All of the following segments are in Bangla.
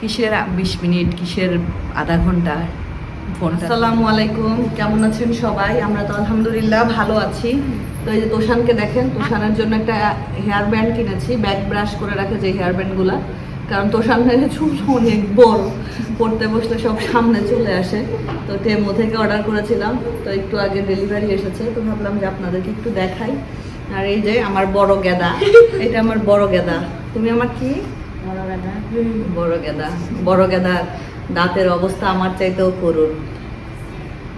কিসের বিশ মিনিট, কিসের আধা ঘণ্টা? আসসালামু আলাইকুম, কেমন আছেন সবাই? আমরা তো আলহামদুলিল্লাহ ভালো আছি। তো এই যে তোষানকে দেখেন, তোষানের জন্য একটা হেয়ার ব্যান্ড কিনেছি ব্যাক ব্রাশ করে রাখে যে হেয়ার ব্যান্ডগুলো কারণ তোষানের চুল অনেক বড়, পড়তে বসলে সব সামনে চলে আসে। তো টেমো থেকে অর্ডার করেছিলাম, তো একটু আগে ডেলিভারি এসেছে, তো ভাবলাম যে আপনাদেরকে একটু দেখাই। আর এই যে আমার বড় গেদা, এটা আমার বড় গেদা। তুমি আমার কি? বড় গেদা বড় গেদার দাঁতের অবস্থা আমার চাইতেও করুন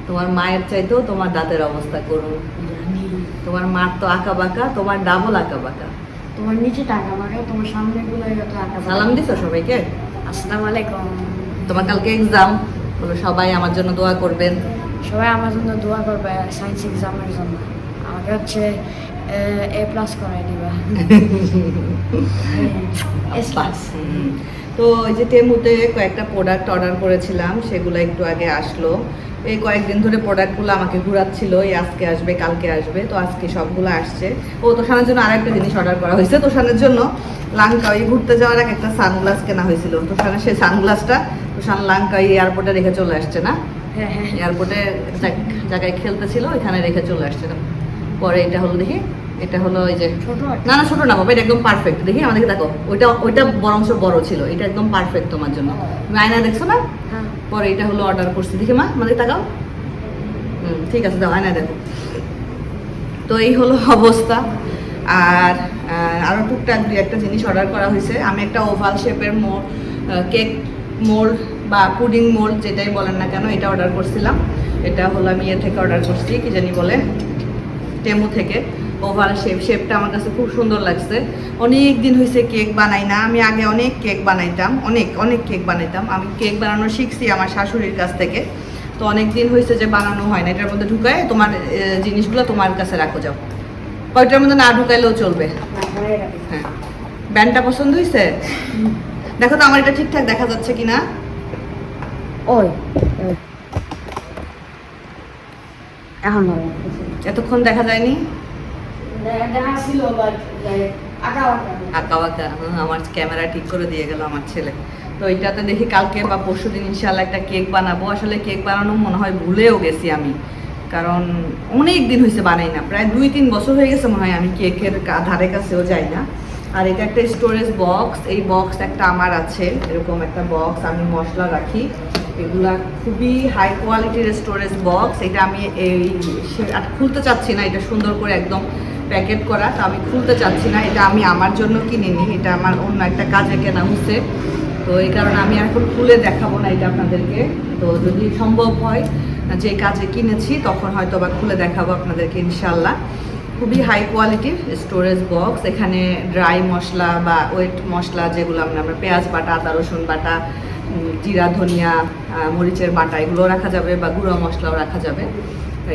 তোমার মায়ের চাইতেও তোমার দাঁতের অবস্থা করুন তোমার মার তো আঁকা বাঁকা তোমার ডাবল আঁকা বাঁকা তোমার নিচে টাকা মারো তোমার সামনে গুলো সালাম দিছো সবাইকে? আসসালামু আলাইকুম। তোমার কালকে এক্সাম বলো সবাই আমার জন্য দোয়া করবেন। সবাই আমার জন্য দোয়া করবে সায়েন্স এক্সামের জন্য। আমাকে হচ্ছে এ প্লাস করাই দিবা। এস প্লাস হুম। তো ওই যে টেমুতে কয়েকটা প্রোডাক্ট অর্ডার করেছিলাম সেগুলো একটু আগে আসলো। এই কয়েকদিন ধরে প্রোডাক্টগুলো আমাকে ঘুরাচ্ছিল এই আজকে আসবে কালকে আসবে তো আজকে সবগুলো আসছে। ও তোষানের জন্য আরেকটা জিনিস অর্ডার করা হয়েছে। তোষানের জন্য লাঙ্কাই ঘুরতে যাওয়ার আগে একটা সানগ্লাস কেনা হয়েছিল। তোষানের সেই সানগ্লাসটা তোষান লাঙ্কাই এয়ারপোর্টে রেখে চলে আসছে না? হ্যাঁ হ্যাঁ। এয়ারপোর্টে জায়গায় খেলতেছিল ওইখানে রেখে চলে আসছে। পরে এটা হলো দেখি এটা হলো ওই যে ছোট না না ছোট না বাবা এটা একদম পারফেক্ট দেখি আমাদেরকে দেখো ওইটা ওইটা বরংশ বড় ছিল এটা একদম পারফেক্ট তোমার জন্য। তুমি আয়না দেখছ না? হ্যাঁ। পরে এটা হলো অর্ডার করছি। দেখি মা আমাদের তাকাও। হুম ঠিক আছে দাও আয়না দেখো। তো এই হলো অবস্থা। আর আহ, আরও টুকটাক দুই একটা জিনিস অর্ডার করা হয়েছে। আমি একটা ওভাল শেপের মোড় কেক মোল্ড বা পুডিং মোল্ড যেটাই বলেন না কেন এটা অর্ডার করছিলাম। এটা হলো আমি ইয়ে থেকে অর্ডার করছি কি জানি বলে। টেমু থেকে। ওভাল শেপ শেপটা আমার কাছে খুব সুন্দর লাগছে। অনেক দিন হয়েছে কেক বানাই না আমি আগে অনেক কেক বানাইতাম অনেক অনেক কেক বানাইতাম। আমি কেক বানানো শিখছি আমার শাশুড়ির কাছ থেকে। তো অনেক দিন হয়েছে যে বানানো হয় না এটার মধ্যে ঢুকায় তোমার জিনিসগুলো তোমার কাছে রাখো যাও। কয়টার মধ্যে না ঢুকাইলেও চলবে। হ্যাঁ। ব্যান্ডটা পছন্দ হয়েছে দেখো তো আমার এটা ঠিকঠাক দেখা যাচ্ছে কিনা। ওই ওই। এখন ভালো। এতক্ষণ দেখা যায়নি? দেখা- দেখা ছিল আঁকা বাঁকা আমার ক্যামেরা ঠিক করে দিয়ে গেল আমার ছেলে। তো এটাতে দেখি কালকে বা পরশু দিন ইনশাল্লাহ একটা কেক বানাবো। আসলে কেক বানানো মনে হয় ভুলেও গেছি আমি। কারণ অনেক দিন হয়েছে বানাই না। প্রায় দুই তিন বছর হয়ে গেছে মনে হয় আমি কেকের কা- ধারে কাছেও যাই না। আর এটা একটা স্টোরেজ বক্স এই বক্স একটা আমার আছে এরকম একটা বক্স আমি মশলা রাখি। এগুলা খুবই হাই কোয়ালিটির স্টোরেজ বক্স এটা আমি এই আর খুলতে চাচ্ছি না, এটা সুন্দর করে একদম প্যাকেট করা। তো আমি খুলতে চাচ্ছি না, এটা আমি আমার জন্য কিনিনি, এটা আমার অন্য একটা কাজে কেনা হচ্ছে। তো এই কারণে আমি এখন খুলে দেখাবো না এটা আপনাদেরকে। তো যদি সম্ভব হয়, যে কাজে কিনেছি, তখন হয়তো বা খুলে দেখাবো আপনাদেরকে ইনশাল্লাহ খুবই হাই কোয়ালিটির স্টোরেজ বক্স এখানে ড্রাই মশলা বা ওয়েট মশলা যেগুলো আমরা পেঁয়াজ বাটা, আদা রসুন বাটা জিরা, ধনিয়া মরিচের বাটা এগুলো রাখা যাবে বা গুঁড়ো মশলাও রাখা যাবে।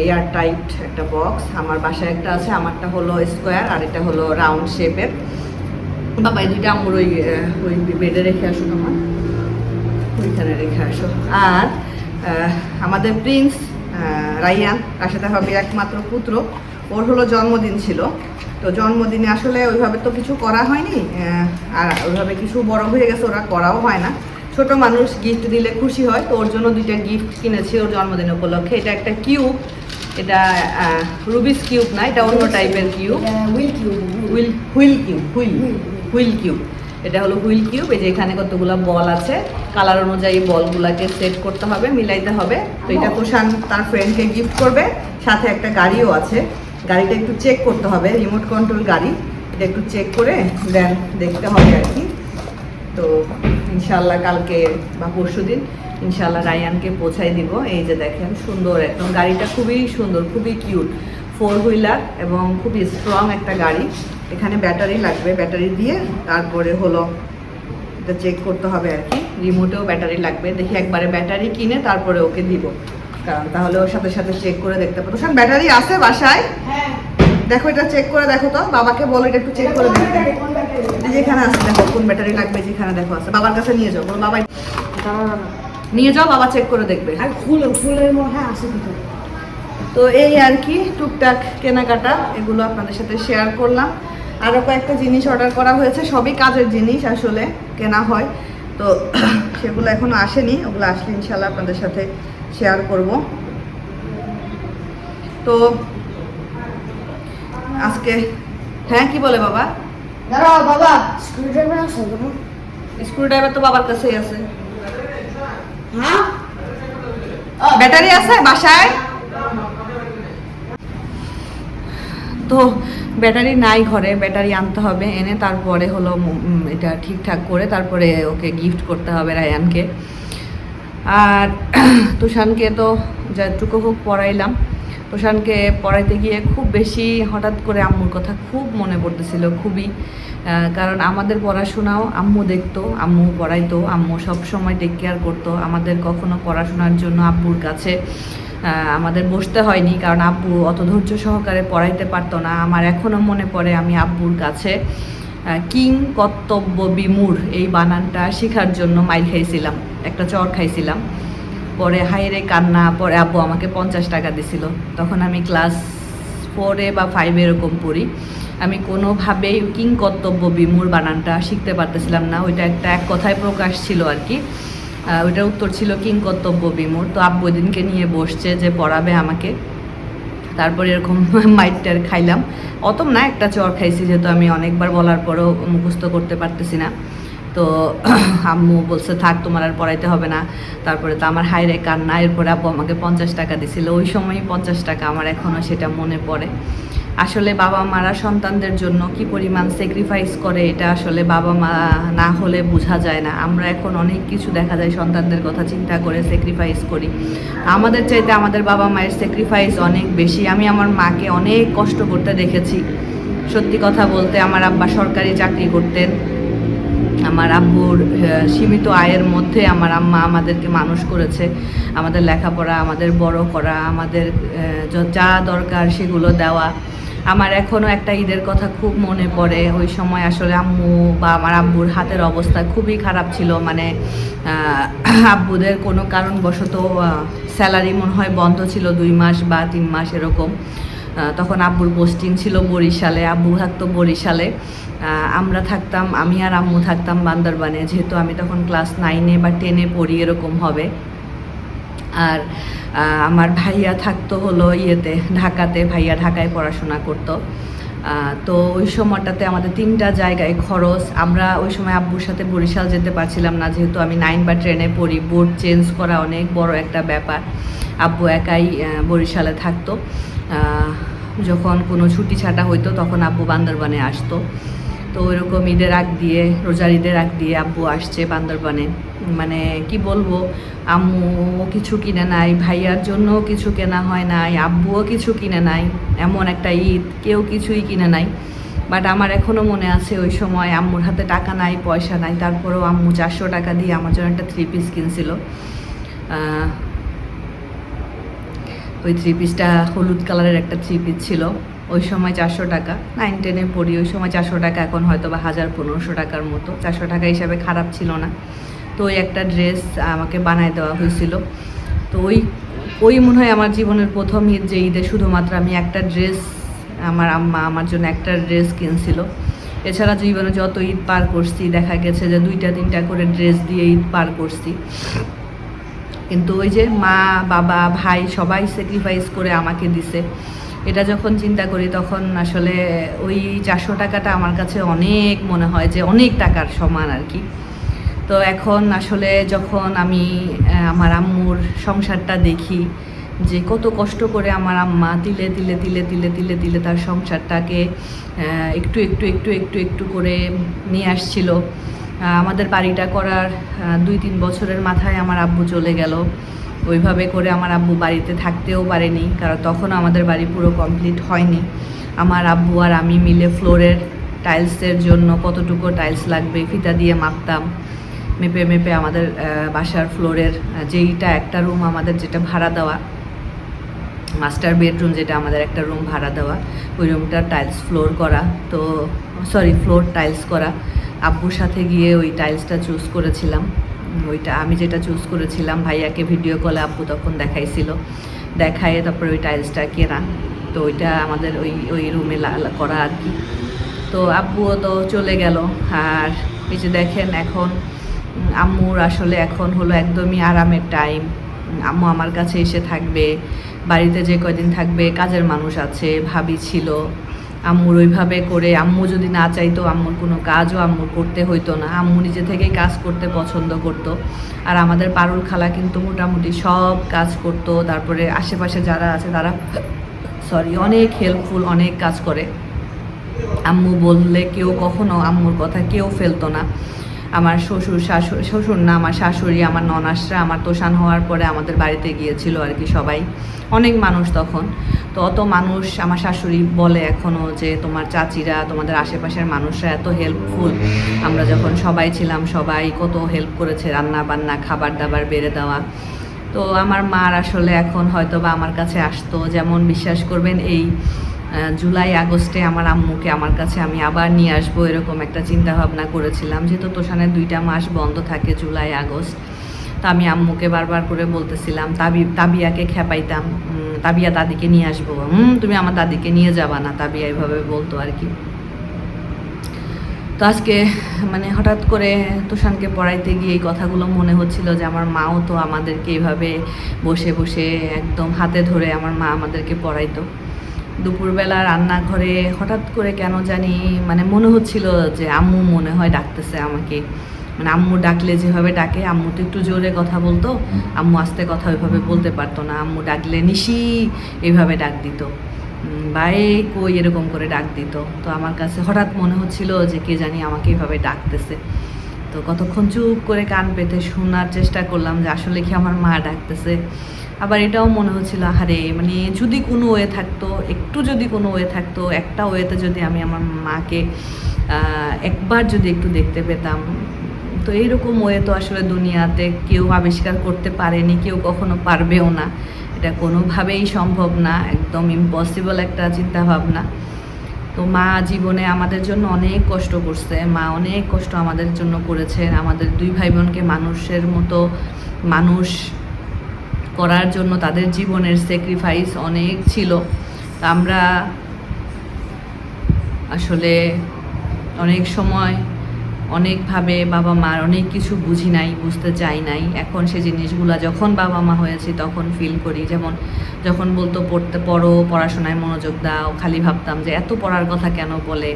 এয়ার টাইট একটা বক্স। আমার বাসায় একটা আছে, আমারটা হলো স্কোয়ার আর এটা হলো রাউন্ড শেপের। বাবা, এই দুইটা আমার ওই ওই বেডে রেখে আসো তোমার। ওইখানে রেখে আসো। আর আমাদের প্রিন্স রাইয়ান, তার সাথে হবে একমাত্র পুত্র। ওর হলো জন্মদিন ছিল। তো জন্মদিনে আসলে ওইভাবে তো কিছু করা হয়নি। আর ওইভাবে কিছু বড় হয়ে গেছে, ওরা করাও হয় না। ছোট মানুষ গিফট দিলে খুশি হয় তো ওর জন্য দুইটা গিফট কিনেছি ওর জন্মদিন উপলক্ষে। এটা একটা কিউব এটা রুবিস কিউব না এটা অন্য টাইপের cube wheel Q wheel wheel cube wheel wheel cube এটা হলো হুইল কিউব এই যে এখানে কতগুলো বল আছে। কালার অনুযায়ী বলগুলাকে সেট করতে হবে মিলাইতে হবে। তো এটা তোষান তার ফ্রেন্ডকে গিফট করবে। সাথে একটা গাড়িও আছে। গাড়িটা একটু চেক করতে হবে রিমোট কন্ট্রোল গাড়ি। এটা একটু চেক করে দেন দেখতে হবে আর কি। তো ইনশাল্লাহ কালকে বা পরশু দিন ইনশাল্লাহ রায়ানকে পৌঁছাই দিব। এই যে দেখেন সুন্দর একদম। গাড়িটা খুবই সুন্দর খুবই কিউট। ফোর হুইলার এবং খুবই স্ট্রং একটা গাড়ি। এখানে ব্যাটারি লাগবে ব্যাটারি দিয়ে তারপরে হলো এটা চেক করতে হবে আর কি। রিমোটেও ব্যাটারি লাগবে। দেখি একবারে ব্যাটারি কিনে তারপরে ওকে দিব। কারণ তাহলে ওর সাথে সাথে চেক করে দেখতে পাবো। শোন ব্যাটারি আছে বাসায়। হ্যাঁ। দেখো এটা চেক করে দেখো তো। বাবাকে বলো এটা একটু চেক করে দেখতে এই যে আছে দেখো কোন ব্যাটারি লাগবে যেখানে দেখো আছে। বাবার কাছে নিয়ে যাও বলো বাবা নিয়ে যাও বাবা চেক করে দেখবে। আর ফুল ফুলের মধ্যে আছে কিন্তু। তো এই আর কি টুকটাক কেনাকাটা এগুলো আপনাদের সাথে শেয়ার করলাম। আরও কয়েকটা জিনিস অর্ডার করা হয়েছে সবই কাজের জিনিস আসলে কেনা হয়। তো সেগুলো এখনও আসেনি ওগুলো আসলে ইনশাল্লাহ আপনাদের সাথে শেয়ার করব। তো আজকে হ্যাঁ কি বলে বাবা? দাঁড়াও বাবা। স্ক্রুড্রাইভার আছে তোমার স্ক্রু ড্রাইভার তো বাবার কাছেই আছে। হ্যাঁ? ব্যাটারি আছে বাসায়? তো ব্যাটারি নাই ঘরে ব্যাটারি আনতে হবে। এনে তারপরে হলো এটা ঠিকঠাক করে তারপরে ওকে গিফট করতে হবে রায়ানকে। আর তুষানকে তো যতটুকু হোক পড়াইলাম। তুষানকে পড়াইতে গিয়ে খুব বেশি হঠাৎ করে আম্মুর কথা খুব মনে পড়তেছিল, খুবই। কারণ আমাদের পড়াশোনাও আম্মু দেখতো, আম্মু পড়াইতো, আম্মু সব সময় টেক কেয়ার করতো। আমাদের কখনো পড়াশোনার জন্য আব্বুর কাছে আমাদের বসতে হয়নি, কারণ আব্বু অত ধৈর্য সহকারে পড়াইতে পারতো না। আমার এখনও মনে পড়ে আমি আব্বুর কাছে কিং কর্তব্য বিমূর এই বানানটা শেখার জন্য মাইল খাইছিলাম, একটা চর খাইছিলাম। পরে হাইরে কান্না, পরে আব্বু আমাকে পঞ্চাশ টাকা দিছিল। তখন আমি ক্লাস ফোরে বা ফাইভে এরকম পড়ি। আমি কোনোভাবেই কিং কর্তব্য বিমূর বানানটা শিখতে পারতেছিলাম না। ওইটা একটা এক কথায় প্রকাশ ছিল আর কি। ওইটার উত্তর ছিল কিং কর্তব্য বিমূর তো আব্বু দিনকে নিয়ে বসছে যে পড়াবে আমাকে। তারপরে এরকম মাইটটার খাইলাম। অত না, একটা চর খাইছি যেহেতু আমি অনেকবার বলার পরেও মুখস্থ করতে পারতেছি না। তো আম্মু বলছে, থাক, তোমার আর পড়াইতে হবে না। তারপরে তো আমার হাইরে কান্না। এরপরে আব্বু আমাকে পঞ্চাশ টাকা দিছিল। ওই সময়ই পঞ্চাশ টাকা আমার এখনও সেটা মনে পড়ে। আসলে বাবা মারা সন্তানদের জন্য কি পরিমাণ স্যাক্রিফাইস করে, এটা আসলে বাবা মা না হলে বোঝা যায় না। আমরা এখন অনেক কিছু দেখা যায়, সন্তানদের কথা চিন্তা করে স্যাক্রিফাইস করি। আমাদের চাইতে আমাদের বাবা মায়ের স্যাক্রিফাইস অনেক বেশি। আমি আমার মাকে অনেক কষ্ট করতে দেখেছি। সত্যি কথা বলতে, আমার আব্বা সরকারি চাকরি করতেন। আমার আব্বুর সীমিত আয়ের মধ্যে আমার আম্মা আমাদেরকে মানুষ করেছে। আমাদের লেখাপড়া, আমাদের বড় করা, আমাদের যা দরকার সেগুলো দেওয়া। আমার এখনও একটা ঈদের কথা খুব মনে পড়ে। ওই সময় আসলে আম্মু বা আমার আব্বুর হাতের অবস্থা খুবই খারাপ ছিল। মানে আব্বুদের কোনো কারণবশত স্যালারি মনে হয় বন্ধ ছিল দুই মাস বা তিন মাস এরকম। তখন আব্বুর পোস্টিং ছিল বরিশালে, আব্বু থাকতো বরিশালে। আমরা থাকতাম, আমি আর আম্মু থাকতাম বান্দরবানে, যেহেতু আমি তখন ক্লাস নাইনে বা টেনে পড়ি, এরকম হবে। আর আমার ভাইয়া থাকতো হলো ইয়েতে, ঢাকাতে, ভাইয়া ঢাকায় পড়াশোনা করতো। তো ওই সময়টাতে আমাদের তিনটা জায়গায় খরচ। আমরা ওই সময় আব্বুর সাথে বরিশাল যেতে পারছিলাম না, যেহেতু আমি নাইন বা ট্রেনে পড়ি। বোর্ড চেঞ্জ করা অনেক বড় একটা ব্যাপার। আব্বু একাই বরিশালে থাকতো। যখন কোনো ছুটি ছাটা হইতো তখন আব্বু বান্দরবানে আসতো। তো ওইরকম ঈদের আগ দিয়ে, রোজার ঈদের আগ দিয়ে আব্বু আসছে বান্দরবানে। মানে কি বলব আম্মু কিছু কিনে নাই, ভাইয়ার জন্য কিছু কেনা হয় নাই, আব্বুও কিছু কিনে নাই, এমন একটা ঈদ, কেউ কিছুই কিনে নাই। বাট আমার এখনও মনে আছে ওই সময় আম্মুর হাতে টাকা নাই, পয়সা নাই, তারপরেও আম্মু চারশো টাকা দিয়ে আমার জন্য একটা থ্রি পিস কিনছিল। ওই থ্রি পিসটা হলুদ কালারের একটা থ্রি পিস ছিল, ওই সময় চারশো টাকা নাইন টেনে পড়ি, ওই সময় চারশো টাকা, এখন হয়তো বা হাজার পনেরোশো টাকার মতো, চারশো টাকা হিসাবে খারাপ ছিল না। তো ওই একটা ড্রেস আমাকে বানায় দেওয়া হয়েছিল। তো ওই ওই মনে হয় আমার জীবনের প্রথম ঈদ যে ঈদে শুধুমাত্র আমি একটা ড্রেস আমার আম্মা আমার জন্য একটা ড্রেস কিনছিল। এছাড়া জীবনে যত ঈদ পার করছি, দেখা গেছে যে দুইটা, তিনটা করে ড্রেস দিয়ে ঈদ পার করছি। কিন্তু ওই যে মা, বাবা, ভাই সবাই স্যাক্রিফাইস করে আমাকে দিছে। এটা যখন চিন্তা করি তখন আসলে ওই চারশো টাকাটা আমার কাছে অনেক মনে হয় যে অনেক টাকার সমান আর কি। তো এখন আসলে যখন আমি আমার আম্মুর সংসারটা দেখি, যে কত কষ্ট করে আমার আম্মা তিলে তিলে তিলে তিলে তিলে তিলে তার সংসারটাকে একটু একটু একটু একটু একটু করে নিয়ে আসছিল আমাদের বাড়িটা করার দুই তিন বছরের মাথায় আমার আব্বু চলে গেল। ওইভাবে করে আমার আব্বু বাড়িতে থাকতেও পারেনি, কারণ তখনও আমাদের বাড়ি পুরো কমপ্লিট হয়নি। আমার আব্বু আর আমি মিলে ফ্লোরের টাইলসের জন্য কতটুকু টাইলস লাগবে ফিতা দিয়ে মাপতাম মেপে মেপে আমাদের বাসার ফ্লোরের যেইটা একটা রুম আমাদের যেটা ভাড়া দেওয়া, মাস্টার বেডরুম যেটা আমাদের একটা রুম ভাড়া দেওয়া, ওই রুমটার টাইলস ফ্লোর করা, তো, সরি, ফ্লোর টাইলস করা। আব্বুর সাথে গিয়ে ওই টাইলসটা চুজ করেছিলাম। ওইটা আমি যেটা চুজ করেছিলাম, ভাইয়াকে ভিডিও কলে আব্বু তখন দেখাইছিল। দেখায় তারপরে ওই টাইলসটা কেনা। তো ওইটা আমাদের ওই ওই রুমে করা আর কি। তো আব্বুও তো চলে গেল। আর এই যে দেখেন এখন আম্মুর আসলে এখন হলো একদমই আরামের টাইম আম্মু আমার কাছে এসে থাকবে, বাড়িতে যে কয়দিন থাকবে, কাজের মানুষ আছে, ভাবি ছিল। আম্মুর ওইভাবে করে, আম্মু যদি না চাইতো আম্মুর কোনো কাজও আম্মুর করতে হইতো না। আম্মু নিজে থেকেই কাজ করতে পছন্দ করতো। আর আমাদের পারুল খালা কিন্তু মোটামুটি সব কাজ করতো। তারপরে আশেপাশে যারা আছে তারা সরি অনেক হেল্পফুল অনেক কাজ করে। আম্মু বললে কেউ কখনো আম্মুর কথা কেউ ফেলতো না। আমার শ্বশুর, শাশুড়ি, শ্বশুর না, আমার শাশুড়ি, আমার ননাসরা, আমার তোষান হওয়ার পরে আমাদের বাড়িতে গিয়েছিল আর কি সবাই। অনেক মানুষ তখন। তো অত মানুষ আমার শাশুড়ি বলে এখনও যে তোমার চাচিরা, তোমাদের আশেপাশের মানুষরা এত হেল্পফুল আমরা যখন সবাই ছিলাম, সবাই কত হেল্প করেছে রান্না বান্না, খাবার দাবার বেড়ে দেওয়া। তো আমার মার আসলে এখন হয়তো বা আমার কাছে আসতো, যেমন বিশ্বাস করবেন এই জুলাই, আগস্টে আমার আম্মুকে আমার কাছে আমি আবার নিয়ে আসব এরকম একটা চিন্তা ভাবনা করেছিলাম। যেহেতু তোষানের দুইটা মাস বন্ধ থাকে জুলাই, আগস্ট, তো আমি আম্মুকে বারবার করে বলতেছিলাম, তাবি, তাবিয়াকে খেপাইতাম তাবিয়া দাদিকে নিয়ে আসব হুম, তুমি আমার দাদিকে নিয়ে যাবা না, তাবিয়া এইভাবে বলতো আর কি। তো আজকে মানে হঠাৎ করে তুষানকে পড়াইতে গিয়ে এই কথাগুলো মনে হচ্ছিল যে আমার মাও তো আমাদেরকে এইভাবে বসে বসে একদম হাতে ধরে আমার মা আমাদেরকে পড়াইতো। দুপুরবেলা রান্নাঘরে হঠাৎ করে কেন জানি মানে মনে হচ্ছিল যে আম্মু মনে হয় ডাকতেছে আমাকে। মানে আম্মু ডাকলে যেভাবে ডাকে, আম্মু তো একটু জোরে কথা বলতো। আম্মু আস্তে কথা ওইভাবে বলতে পারতো না। আম্মু ডাকলে নিশি এইভাবে ডাক দিত। বাই কই এরকম করে ডাক দিত। তো আমার কাছে হঠাৎ মনে হচ্ছিল যে কে জানি আমাকে এইভাবে ডাকতেছে। তো কতক্ষণ চুপ করে কান পেতে শোনার চেষ্টা করলাম যে আসলে কি আমার মা ডাকতেছে। আবার এটাও মনে হচ্ছিল, আহারে মানে যদি কোনো ওয়ে থাকতো, একটু যদি কোনো ওয়ে থাকতো, একটা ওয়েতে যদি আমি আমার মাকে একবার যদি একটু দেখতে পেতাম। তো এইরকম ওয়ে তো আসলে দুনিয়াতে কেউ আবিষ্কার করতে পারেনি, কেউ কখনো পারবেও না। এটা কোনোভাবেই সম্ভব না, একদম ইম্পসিবল একটা চিন্তা ভাবনা তো মা জীবনে আমাদের জন্য অনেক কষ্ট করছে। মা অনেক কষ্ট আমাদের জন্য করেছেন। আমাদের দুই ভাই বোনকে মানুষের মতো মানুষ করার জন্য তাদের জীবনের স্যাক্রিফাইস অনেক ছিল। আমরা আসলে অনেক সময় অনেকভাবে বাবা মার অনেক কিছু বুঝি নাই, বুঝতে চাই নাই। এখন সে জিনিসগুলো যখন বাবা মা হয়েছি তখন ফিল করি। যেমন যখন বলতো, পড়তে পড়ো, পড়াশোনায় মনোযোগ দাও। খালি ভাবতাম যে, এত পড়ার কথা কেন বলে?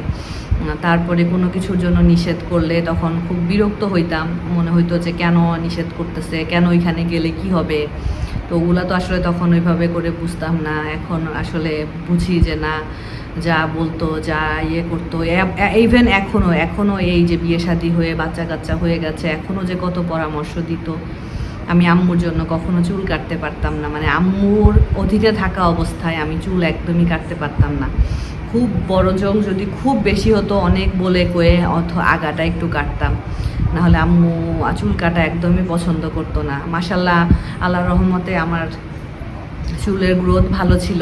তারপরে কোনো কিছুর জন্য নিষেধ করলে তখন খুব বিরক্ত হইতাম। মনে হইতো যে, কেন নিষেধ করতেছে? কেন ওইখানে গেলে কি হবে? তো ওগুলা তো আসলে তখন ওইভাবে করে বুঝতাম না। এখন আসলে বুঝি যে না, যা বলতো, যা ইয়ে করতো ইভেন এখনও এখনও এই যে বিয়ে শাদী হয়ে বাচ্চা কাচ্চা হয়ে গেছে এখনও যে কত পরামর্শ দিত। আমি আম্মুর জন্য কখনো চুল কাটতে পারতাম না। মানে আম্মুর অধীনে থাকা অবস্থায় আমি চুল একদমই কাটতে পারতাম না। খুব বড় জং যদি খুব বেশি হতো, অনেক বলে কয়ে অথ আগাটা একটু কাটতাম। নাহলে আম্মু চুল কাটা একদমই পছন্দ করতো না। মাসাল্লাহ আল্লাহ রহমতে আমার চুলের গ্রোথ ভালো ছিল।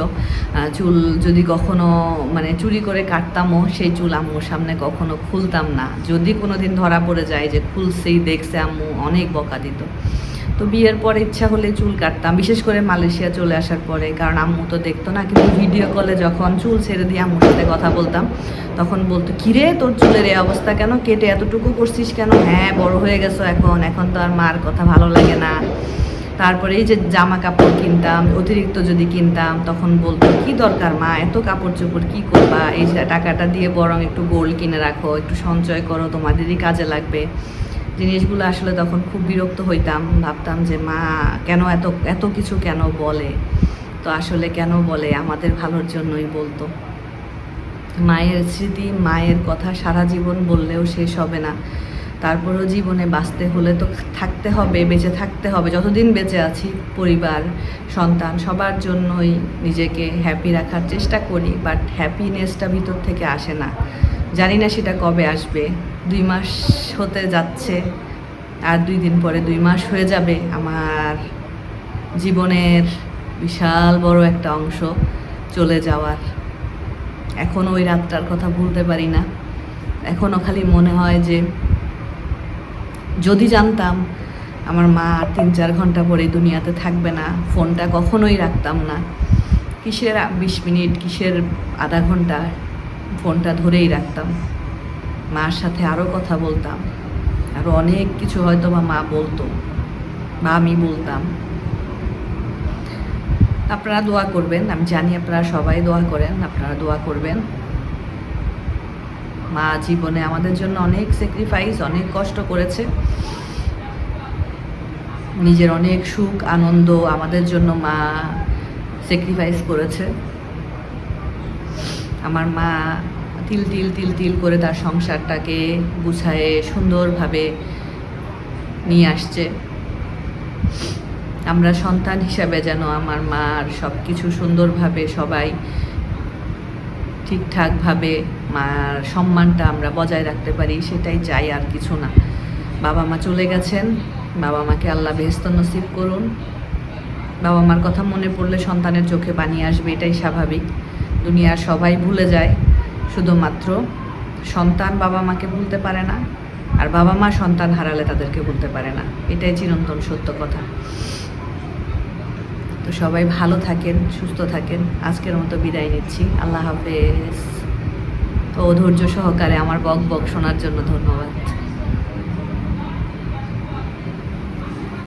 চুল যদি কখনো মানে চুরি করে কাটতামও, সেই চুল আম্মুর সামনে কখনো খুলতাম না। যদি কোনো দিন ধরা পড়ে যায় যে খুলছেই, দেখছে আম্মু অনেক বকা দিত। তো বিয়ের পরে ইচ্ছা হলে চুল কাটতাম, বিশেষ করে মালয়েশিয়া চলে আসার পরে, কারণ আম্মু তো দেখতো না, কিন্তু ভিডিও কলে যখন চুল ছেড়ে দিয়ে আম্মুর সাথে কথা বলতাম, তখন বলতো, কিরে, তোর চুলের এই অবস্থা কেন? কেটে এতটুকু করছিস কেন? হ্যাঁ বড় হয়ে গেছো এখন এখন তো আর মার কথা ভালো লাগে না। তারপরে এই যে জামা কাপড় কিনতাম, অতিরিক্ত যদি কিনতাম, তখন বলতো, কি দরকার মা? এত কাপড় চোপড় কী করবা? এই টাকাটা দিয়ে বরং একটু গোল্ড কিনে রাখো, একটু সঞ্চয় করো, তোমাদেরই কাজে লাগবে। জিনিসগুলো আসলে তখন খুব বিরক্ত হইতাম, ভাবতাম যে, মা, কেন এত এত কিছু কেন বলে? তো আসলে কেন বলে? আমাদের ভালোর জন্যই বলতো। মায়ের স্মৃতি, মায়ের কথা সারা জীবন বললেও শেষ হবে না। তারপরেও জীবনে বাঁচতে হলে তো থাকতে হবে, বেঁচে থাকতে হবে। যতদিন বেঁচে আছি, পরিবার, সন্তান, সবার জন্যই নিজেকে হ্যাপি রাখার চেষ্টা করি বাট হ্যাপিনেসটা ভিতর থেকে আসে না। জানি না সেটা কবে আসবে। দুই মাস হতে যাচ্ছে আর দুই দিন পরে দুই মাস হয়ে যাবে আমার জীবনের বিশাল বড় একটা অংশ চলে যাওয়ার। এখন ওই রাতটার কথা ভুলতে পারি না। এখনও খালি মনে হয় যে যদি জানতাম আমার মা তিন চার ঘণ্টা পরে দুনিয়াতে থাকবে না, ফোনটা কখনোই রাখতাম না। কিসের বিশ মিনিট, কিসের আধা ঘণ্টা ফোনটা ধরেই রাখতাম। মার সাথে আরও কথা বলতাম। আরও অনেক কিছু হয়তো বা মা বলতো। বা আমি বলতাম। আপনারা দোয়া করবেন, আমি জানি আপনারা সবাই দোয়া করেন, আপনারা দোয়া করবেন। মা জীবনে আমাদের জন্য অনেক স্যাক্রিফাইস অনেক কষ্ট করেছে। নিজের অনেক সুখ, আনন্দ আমাদের জন্য মা স্যাক্রিফাইস করেছে। আমার মা তিল তিল তিল তিল করে তার সংসারটাকে গুছায়ে সুন্দরভাবে নিয়ে আসছে। আমরা সন্তান হিসাবে যেন আমার মার সব কিছু সুন্দরভাবে সবাই ঠিকঠাকভাবে মার সম্মানটা আমরা বজায় রাখতে পারি, সেটাই চাই আর কিছু না। বাবা মা চলে গেছেন, বাবা মাকে আল্লাহ বেহস্ত নসিব করুন। বাবা মার কথা মনে পড়লে সন্তানের চোখে পানি আসবে, এটাই স্বাভাবিক। দুনিয়ার সবাই ভুলে যায়, শুধুমাত্র সন্তান বাবা মাকে ভুলতে পারে না, আর বাবা মা সন্তান হারালে তাদেরকে ভুলতে পারে না। এটাই চিরন্তন সত্য কথা। তো সবাই ভালো থাকেন, সুস্থ থাকেন। আজকের মতো বিদায় নিচ্ছি। আল্লাহ হাফেজ। তো ধৈর্য সহকারে আমার বক বক শোনার জন্য ধন্যবাদ।